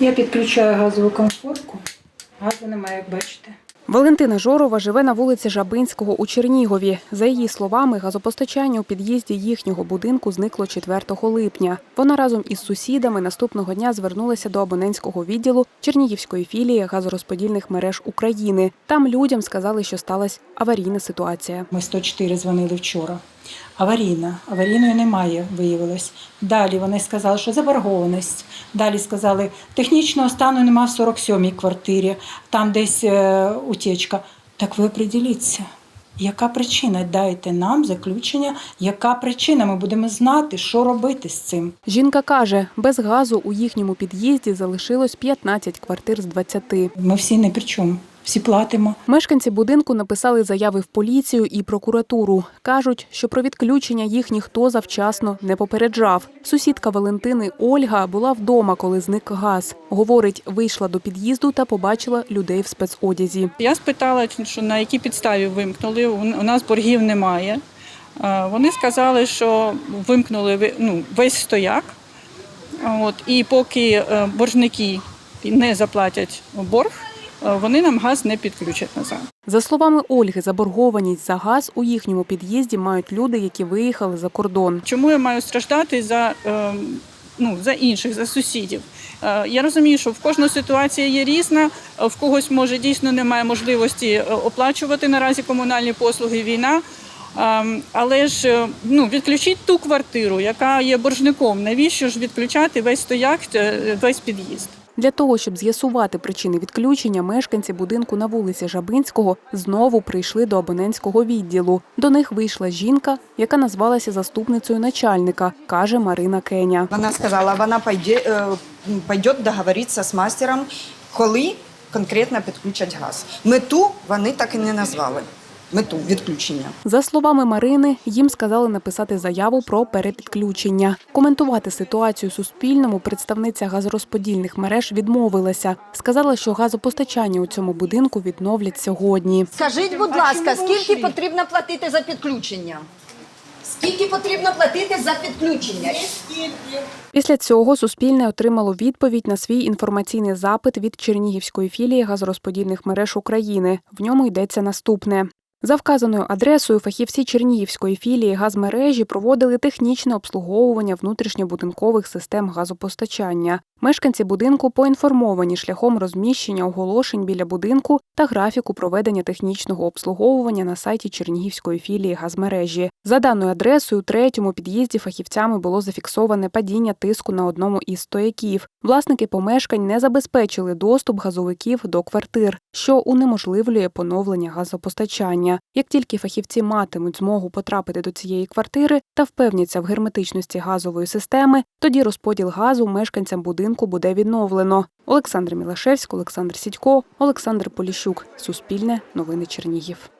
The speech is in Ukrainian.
Я підключаю газову комфорку. Газу немає, як бачите. Валентина Жорова живе на вулиці Жабинського у Чернігові. За її словами, газопостачання у під'їзді їхнього будинку зникло 4 липня. Вона разом із сусідами наступного дня звернулася до абонентського відділу Чернігівської філії газорозподільних мереж України. Там людям сказали, що сталася аварійна ситуація. Ми 104 дзвонили вчора. Аварійна. Аварійної немає, виявилось. Далі вони сказали, що заборгованість. Далі сказали, технічного стану нема в 47-й квартирі, там десь е, утечка. Так ви определіться. Яка причина? Дайте нам заключення, яка причина? Ми будемо знати, що робити з цим. Жінка каже, без газу у їхньому під'їзді залишилось 15 квартир з 20. Ми всі не при чому, всі платимо. Мешканці будинку написали заяви в поліцію і прокуратуру. Кажуть, що про відключення їх ніхто завчасно не попереджав. Сусідка Валентини Ольга була вдома, коли зник газ. Говорить, вийшла до під'їзду та побачила людей в спецодязі. Я спитала, що на якій підставі вимкнули. У нас боргів немає. Е, Вони сказали, що вимкнули ну, весь стояк. От, і поки е, боржники не заплатять борг, вони нам газ не підключать назад. За словами Ольги, заборгованість за газ у їхньому під'їзді мають люди, які виїхали за кордон. Чому я маю страждати за, е, ну, за інших, за сусідів? Е, Я розумію, що в кожної ситуація є різна. Е, В когось може дійсно немає можливості е, оплачувати наразі комунальні послуги війна. Але ж е, ну, відключіть ту квартиру, яка є боржником. Навіщо ж відключати весь стояк, е, весь під'їзд? Для того, щоб з'ясувати причини відключення, мешканці будинку на вулиці Жабинського знову прийшли до абонентського відділу. До них вийшла жінка, яка назвалася заступницею начальника, каже Марина Кеня. Вона сказала, вона пойде, е, пойде договоритися з мастером, коли конкретно підключать газ. Мету вони так і не назвали. Мету відключення. За словами Марини, їм сказали написати заяву про перепідключення. Коментувати ситуацію Суспільному представниця газорозподільних мереж відмовилася. Сказала, що газопостачання у цьому будинку відновлять сьогодні. Скажіть, будь ласка, скільки потрібно платити за підключення? Скільки потрібно платити за підключення? Після цього Суспільне отримало відповідь на свій інформаційний запит від Чернігівської філії газорозподільних мереж України. В ньому йдеться наступне. За вказаною адресою фахівці Чернігівської філії газмережі проводили технічне обслуговування внутрішньобудинкових систем газопостачання. Мешканці будинку поінформовані шляхом розміщення оголошень біля будинку та графіку проведення технічного обслуговування на сайті Чернігівської філії газмережі. За даною адресою, у третьому під'їзді фахівцями було зафіксоване падіння тиску на одному із стояків. Власники помешкань не забезпечили доступ газовиків до квартир, що унеможливлює поновлення газопостачання. Як тільки фахівці матимуть змогу потрапити до цієї квартири та впевняться в герметичності газової системи, тоді розподіл газу мешканцям будинку буде відновлено. Олександр Мілашевський, Олександр Сідько, Олександр Поліщук. Суспільне новини Чернігів.